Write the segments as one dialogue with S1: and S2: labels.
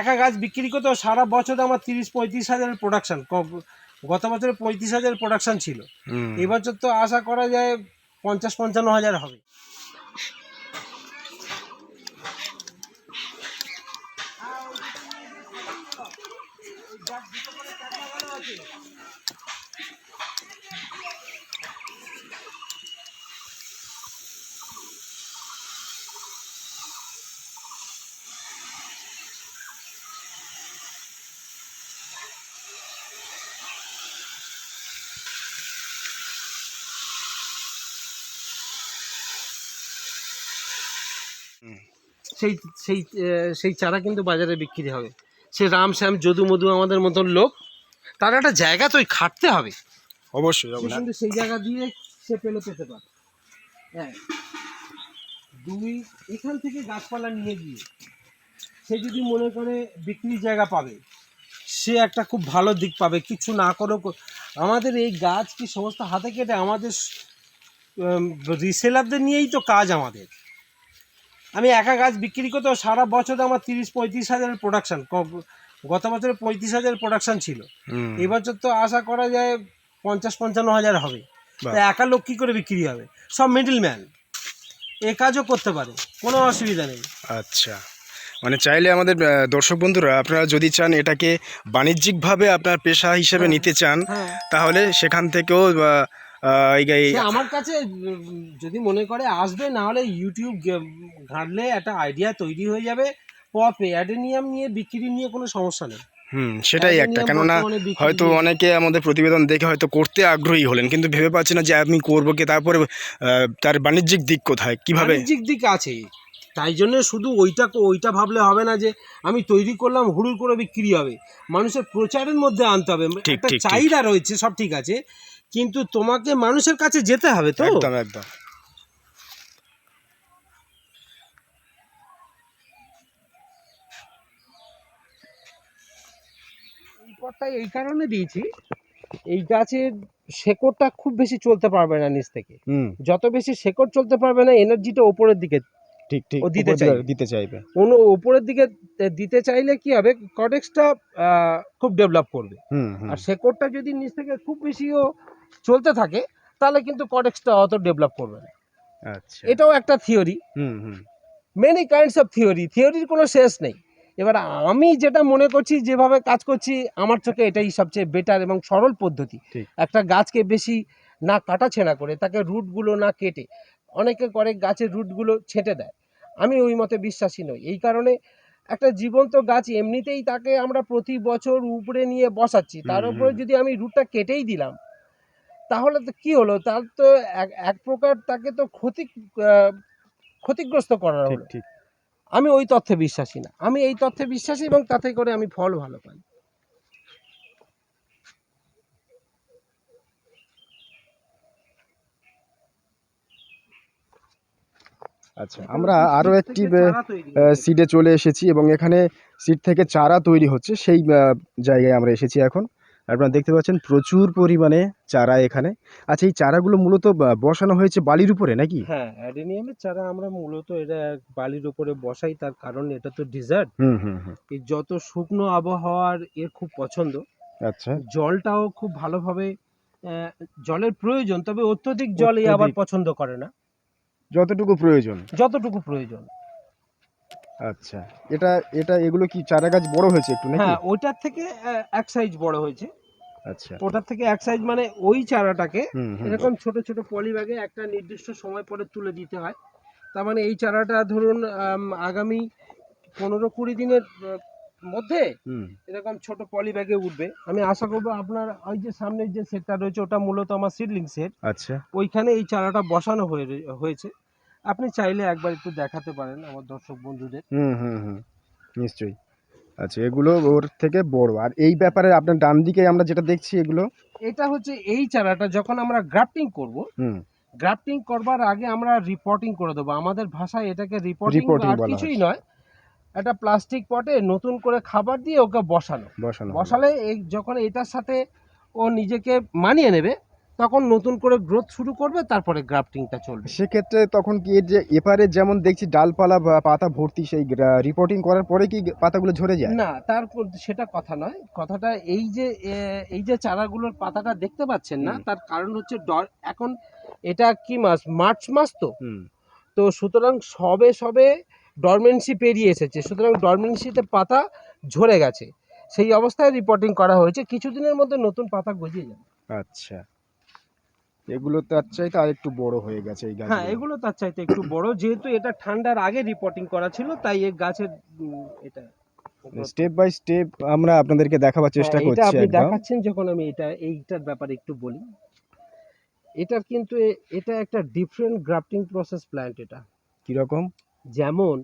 S1: একা গাছ বিক্রি করতে সারা বছর আমার তিরিশ পঁয়ত্রিশ হাজারের প্রোডাকশন গত বছরে পঁয়ত্রিশ হাজার প্রোডাকশন ছিল। এবছর তো আশা করা যায় পঞ্চাশ পঞ্চান্ন হাজার হবে। সেই সেই সেই চারা কিন্তু বাজারে বিক্রি হবে। সে রাম শ্যাম যদু মধু আমাদের মতন লোক তার একটা জায়গা তো খাটতে হবে।
S2: অবশ্যই
S1: কিন্তু সেই জায়গা দিয়ে সে পেলে পেতে পারে। হ্যাঁ। দুই এখান থেকে গাছপালা নিয়ে গিয়ে সে যদি মনে করে বিক্রির জায়গা পাবে সে একটা খুব ভালো দিক পাবে। কিছু না করেও কো- আমাদের এই গাছ কি সমস্ত হাতে কেটে আমাদের রিসেলারদের নিয়েই তো কাজ আমাদের। আমি একা গাছ বিক্রি করতে সারা বছর আমার তিরিশ পঁয়ত্রিশ হাজারের প্রোডাকশন গত বছরে পঁয়ত্রিশ হাজার প্রোডাকশন ছিল। এবছর তো আশা করা যায় পঞ্চাশ পঞ্চান্ন হাজার হবে। তা একা লোক কী করে বিক্রি হবে? সব মিডল ম্যান এ কাজও করতে পারে কোনো অসুবিধা নেই।
S2: আচ্ছা। মানে চাইলে আমাদের দর্শক বন্ধুরা আপনারা যদি চান এটাকে বাণিজ্যিকভাবে আপনার পেশা হিসেবে
S1: হ্যাঁ।
S2: নিতে চান
S1: হ্যাঁ।
S2: তাহলে সেখান থেকেও
S1: আমার কাছে যদি মনে করে আসবে না হলে ইউটিউব ঘাঁটলে একটা আইডিয়া তৈরি হয়ে যাবে পপ অ্যাডেনিয়াম নিয়ে বিক্রি নিয়ে কোনো সমস্যা নেই।
S2: হুম সেটাই একটা। কেননা হয়তো অনেকে আমাদের প্রতিবেদন দেখে হয়তো করতে আগ্রহী হলেন কিন্তু ভেবে পাচ্ছে না যে আমি করব কি তারপরে তার বাণিজ্যিক দিক কোথায় কীভাবে?
S1: বাণিজ্যিক দিক আছে। তাই জন্য শুধু ওইটা ওইটা ভাবলে হবে না যে আমি তৈরি করলাম হুড়ুর করে বিক্রি হবে। মানুষের প্রচারের মধ্যে আনতে হবে। একটা। চাহিদা রয়েছে সব ঠিক আছে। কিন্তু তোমাকে মানুষের কাছে যেতে হবে তো?
S2: একদম একদম।
S1: পটটা এই কারণে দিয়েছি এই গাছের শেকড়টা খুব বেশি চলতে পারবে না নিচ থেকে।
S2: হুম।
S1: যত বেশি শেকড় চলতে পারবে না এনার্জিটা ওপরের দিকে
S2: ঠিক ঠিক
S1: ও দিতে চাইবে।
S2: দিতে চাইবে।
S1: কোনো ওপরের দিকে দিতে চাইলে কি হবে কটেক্সটা খুব ডেভেলপ করবে। আর শেকড়টা যদি নিচ থেকে খুব বেশিও চলতে থাকে তাহলে কিন্তু কটেক্সটা অত ডেভেলপ করবে না।
S2: আচ্ছা।
S1: এটাও একটা থিওরি
S2: হুম হুম।
S1: মেনি কাইন্ডস অফ থিওরি থিওরির কোনো শেষ নেই। এবার আমি যেটা মনে করছি যেভাবে কাজ করছি আমার চোখে এটাই সবচেয়ে বেটার এবং সরল পদ্ধতি। একটা গাছকে বেশি না কাটা ছেঁড়া করে তাকে রুটগুলো না কেটে অনেকে করে গাছের রুটগুলো ছেঁটে দেয়। আমি ওই মতে বিশ্বাসী নই। এই কারণে একটা জীবন্ত গাছ এমনিতেই তাকে আমরা প্রতি বছর উপরে নিয়ে বসাচ্ছি। তার উপরে যদি আমি রুটটা কেটেই দিলাম তাহলে তো কি হলো? তার তো এক প্রকার তাকে তো ক্ষতি ক্ষতিগ্রস্ত করা
S2: ঠিক
S1: হলো। আমি ওই তথ্যে বিশ্বাসী না। আমি এই তথ্যে বিশ্বাসী এবং তাতে করে আমি ফল ভালো পাই।
S2: আচ্ছা আমরা আরও
S1: সিড
S2: একটি সিডে চলে এসেছি এবং এখানে সিড থেকে চারা তৈরি হচ্ছে। সেই জায়গায় আমরা এসেছি এখন। আপনারা দেখতে পাচ্ছেন প্রচুর পরিমাণে চারা এখানে। আচ্ছা এই চারাগুলো মূলত বসানো হয়েছে বালির উপরে নাকি?
S1: হ্যাঁ অ্যাডেনিয়ামের চারা আমরা মূলত এটা বালির উপরে বসাই তার কারণ এটা তো ডিজার্ট
S2: হুম হুম হুম।
S1: যত শুকনো আবহাওয়ার এর খুব পছন্দ।
S2: আচ্ছা।
S1: জলটাও খুব ভালোভাবে জলের প্রয়োজন তবে অত্যধিক জল এই আবার পছন্দ করে না।
S2: যতটুকু প্রয়োজন।
S1: যতটুকু প্রয়োজন।
S2: আচ্ছা এটা এটা এগুলো কি চারা গাছ বড় হয়েছে একটু নাকি?
S1: হ্যাঁ ওইটার থেকে এক সাইজ বড় হয়েছে।
S2: আচ্ছা।
S1: ওটার থেকে এক সাইজ মানে ওই চারাটাকে এরকম ছোট ছোট পলি ব্যাগে একটা নির্দিষ্ট সময় পরে তুলে দিতে হয়। তার মানে এই চারাটা ধরুন আগামী পনেরো কুড়ি দিনের মধ্যে এরকম ছোট পলি ব্যাগে উঠবে। আমি আশা করব আপনার ওই যে সামনের যে সেটটা রয়েছে ওটা মূলত আমার সিডলিং সেট
S2: আচ্ছা।
S1: ওইখানে এই চারাটা বসানো হয়ে হয়েছে। আপনি চাইলে একবার একটু দেখাতে পারেন আমার দর্শক বন্ধুদের।
S2: হুম হুম হুম। নিশ্চয়ই। আচ্ছা এগুলো ওর থেকে বড়। আর এই ব্যাপারে আপনার ডান দিকে আমরা যেটা দেখছি এগুলো?
S1: এটা হচ্ছে এই চারাটা যখন আমরা গ্রাফটিং করব
S2: হুম।
S1: গ্রাফটিং করবার আগে আমরা রিপোর্টিং করে দেবো। আমাদের ভাষায় এটাকে রিপোর্টিং আর কিছুই নয়। একটা প্লাস্টিক পটে নতুন করে খাবার দিয়ে ওকে বসানো।
S2: বসানো
S1: বসালে এই যখন এটার সাথে ও নিজেকে মানিয়ে নেবে তখন নতুন করে গ্রোথ শুরু করবে তারপরে গ্রাফটিংটা চলবে।
S2: সেক্ষেত্রে তখন কি এর যে এপারে যেমন দেখছি ডালপালা বা পাতা ভর্তি সেই রিপোর্টিং করার পরে কি পাতাগুলো ঝরে যায়?
S1: না তারপর সেটা কথা নয়। কথাটা এই যে এই যে চারাগুলোর পাতাটা দেখতে পাচ্ছেন না তার কারণ হচ্ছে ডর- এখন এটা কি মাস? মার্চ মাস তো। তো সুতরাং সবে সবে ডরমেন্সি পেরিয়ে এসেছে। সুতরাং ডরমেন্সিতে পাতা ঝরে গেছে। সেই অবস্থায় রিপোর্টিং করা হয়েছে। কিছুদিনের মধ্যে নতুন পাতা গজিয়ে যাবে।
S2: আচ্ছা। এগুলো তার চাইতে আর একটু বড় হয়ে গেছে এই গাছ
S1: হ্যাঁ এগুলো তার চাইতে একটু বড়। যেহেতু এটা ঠান্ডার আগে রিপোর্টিং করা ছিল তাই এই গাছের এটা
S2: স্টেপ বাই স্টেপ আমরা আপনাদেরকে দেখাবার চেষ্টা
S1: হ্যাঁ, এটা আপনি দেখাচ্ছেন যখন আমি এটা এইটার ব্যাপারে একটু বলি। এটার কিন্তু এটা একটা ডিফারেন্ট গ্রাফটিং প্রসেস প্ল্যান্ট এটা।
S2: কীরকম
S1: যেমন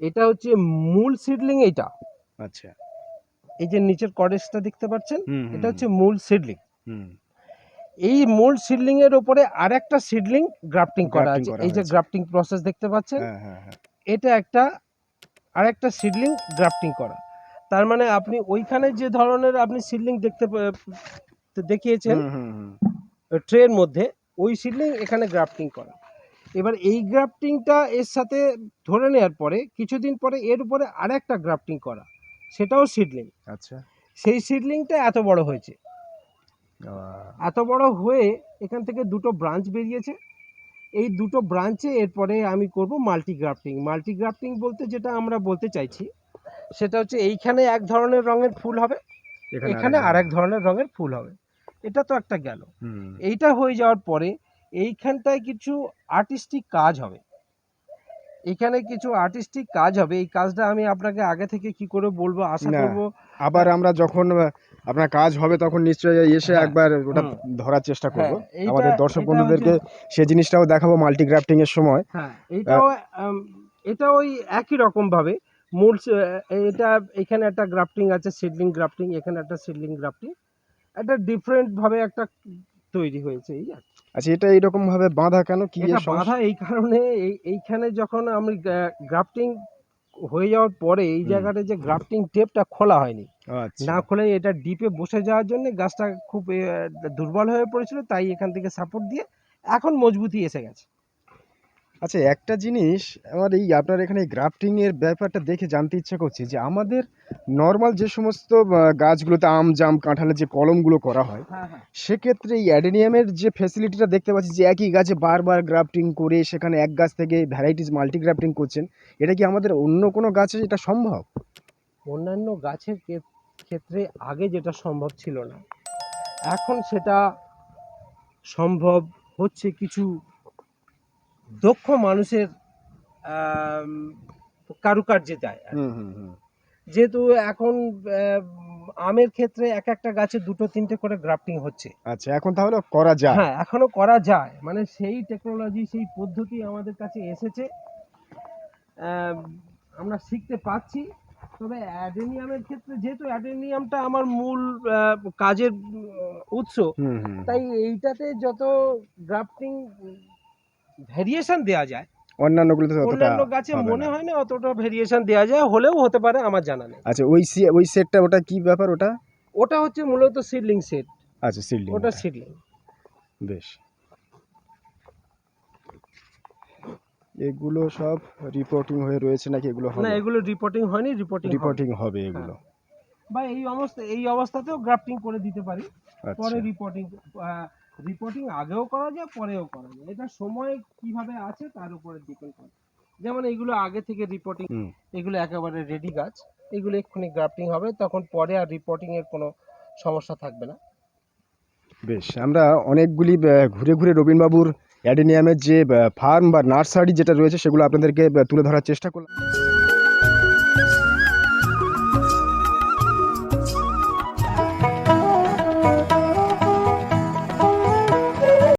S1: এটা হচ্ছে মূল সিডলিং এইটা।
S2: আচ্ছা।
S1: এই যে নিচের কডেসটা দেখতে পাচ্ছেন? এটা হচ্ছে মূল সিডলিং
S2: হুম।
S1: এই মূল সিডলিং এর উপরে আরেকটা সিডলিং গ্রাফটিং করা আছে। এই যে গ্রাফটিং প্রসেস দেখতে পাচ্ছেন?
S2: হ্যাঁ হ্যাঁ হ্যাঁ।
S1: এটা একটা আরেকটা সিডলিং গ্রাফটিং করা। তার মানে আপনি ওইখানে যে ধরনের আপনি সিডলিং দেখতে দেখিয়েছেন। ট্রের মধ্যে ওই সিডলিং এখানে গ্রাফটিং করা। এবার এই গ্রাফটিংটা এর সাথে ধরে নেওয়ার পরে কিছুদিন পরে এর উপরে আরেকটা গ্রাফটিং করা। সেটাও সিডলিং
S2: আচ্ছা।
S1: সেই সিডলিংটা এত বড় হয়েছে। এত বড় হয়ে এখান থেকে দুটো ব্রাঞ্চ বেরিয়েছে। এই দুটো ব্রাঞ্চে এরপরে আমি করব মাল্টি গ্রাফটিং মাল্টি গ্রাফটিং বলতে যেটা আমরা বলতে চাইছি সেটা হচ্ছে এইখানে এক ধরনের রঙের ফুল হবে এখানে আর এক ধরনের। রঙের ফুল হবে। এটা তো একটা গেল। এইটা হয়ে যাওয়ার পরে এইখানটায় কিছু আর্টিস্টিক কাজ হবে। এখানে কিছু আর্টিস্টিক কাজ হবে। এই কাজটা আমি আপনাকে আগে থেকে কি করে বলব আশা করব?
S2: আবার আমরা যখন আপনার কাজ হবে তখন নিশ্চয়ই এসে
S1: হ্যাঁ,
S2: একবার ওটা ধরার চেষ্টা করব।
S1: হ্যাঁ,
S2: আমাদের দর্শক বন্ধুদেরকে
S1: হচ্ছে-
S2: সে জিনিসটাও দেখাবো মাল্টি গ্রাফটিং এর সময়।
S1: হ্যাঁ এটাও এটা ওই একই রকম ভাবে মূল এটা এখানে একটা গ্রাফটিং আছে সিডলিং গ্রাফটিং এখানে একটা সিডলিং গ্রাফটিং একটা ডিফারেন্ট ভাবে একটা তৈরি হয়েছে এই
S2: আচ্ছা এটা এইরকম ভাবে বাঁধা কেন? কি এর
S1: এই কারণে এই এইখানে যখন আমি গ্রাফটিং হয়ে যাওয়ার পরে এই। জায়গাটা যে গ্রাফটিং টেপটা খোলা হয়নি
S2: আচ্ছা
S1: না খুলে এটা ডিপে বসে যাওয়ার জন্য গাছটা খুব দুর্বল হয়ে পড়েছিল তাই এখান থেকে সাপোর্ট দিয়ে এখন মজবুতি এসে গেছে
S2: আচ্ছা একটা জিনিস আমার এই আপনার এখানে গ্রাফটিং এর ব্যাপারটা দেখে জানতে ইচ্ছা করছে যে আমাদের নর্মাল যে সমস্ত গাছগুলোতে আম জাম কাঁঠালের যে কলমগুলো করা হয়
S1: হ্যাঁ হ্যাঁ।
S2: সেক্ষেত্রে এই অ্যাডেনিয়ামের যে ফ্যাসিলিটিটা দেখতে পাচ্ছি যে একই গাছে বারবার গ্রাফটিং করে সেখানে এক গাছ থেকে ভ্যারাইটিস মাল্টি গ্রাফটিং করছেন এটা কি আমাদের অন্য কোনো গাছে এটা সম্ভব?
S1: অন্যান্য গাছের ক্ষেত্রে আগে যেটা সম্ভব ছিল না এখন সেটা সম্ভব হচ্ছে কিছু দক্ষ মানুষের কারুকার্যে যায়
S2: হুম হুম হুম।
S1: যেহেতু এখন আমের ক্ষেত্রে এক একটা গাছে দুটো তিনটে করে গ্রাফটিং হচ্ছে।
S2: আচ্ছা এখন তাহলে করা যায়।
S1: হ্যাঁ এখনও করা যায়। মানে সেই টেকনোলজি সেই পদ্ধতি আমাদের কাছে এসেছে। আমরা শিখতে পাচ্ছি তবে অ্যাডেনিয়ামের ক্ষেত্রে যেহেতু অ্যাডেনিয়ামটা আমার মূল কাজের উৎস তাই এইটাতে যত গ্রাফটিং ভ্যারিয়েশন দেওয়া যায়।
S2: অন্যান্যগুলোতে
S1: অন্যান্য গাছে মনে হয় না অতটা ভেরিয়েশন দেওয়া যায় হলেও হতে পারে আমার জানা নেই।
S2: আচ্ছা ওই ওই সেটটা ওটা কি ব্যাপার ওটা?
S1: ওটা হচ্ছে মূলত সিডলিং সেট
S2: আচ্ছা সিল্ডিং
S1: ওটা সিডলিং
S2: বেশ। এগুলো সব রিপোর্টিং হয়ে রয়েছে নাকি? এগুলো
S1: না এগুলো রিপোর্টিং হয়নি রিপোর্টিং
S2: রিপোর্টিং হবে এগুলো।
S1: বা এই অবস্থা এই অবস্থাতেও গ্রাফটিং করে দিতে পারি। পরে
S2: আচ্ছা।
S1: রিপোর্টিং রিপোর্টিং আগেও করা যায় পরেও করা যায়। এটা সময় কীভাবে আছে তার উপরে ডিপেন্ড করে। যেমন এগুলো আগে থেকে রিপোর্টিং এগুলো একেবারে রেডি গাছ। এগুলো এক্ষুনি গ্রাফটিং হবে তখন পরে আর রিপোর্টিং এর কোনো সমস্যা থাকবে না।
S2: বেশ আমরা অনেকগুলি ঘুরে ঘুরে রবীনবাবুর অ্যাডেনিয়ামের যে ফার্ম বা নার্সারি যেটা রয়েছে সেগুলো আপনাদেরকে তুলে ধরার চেষ্টা করলাম।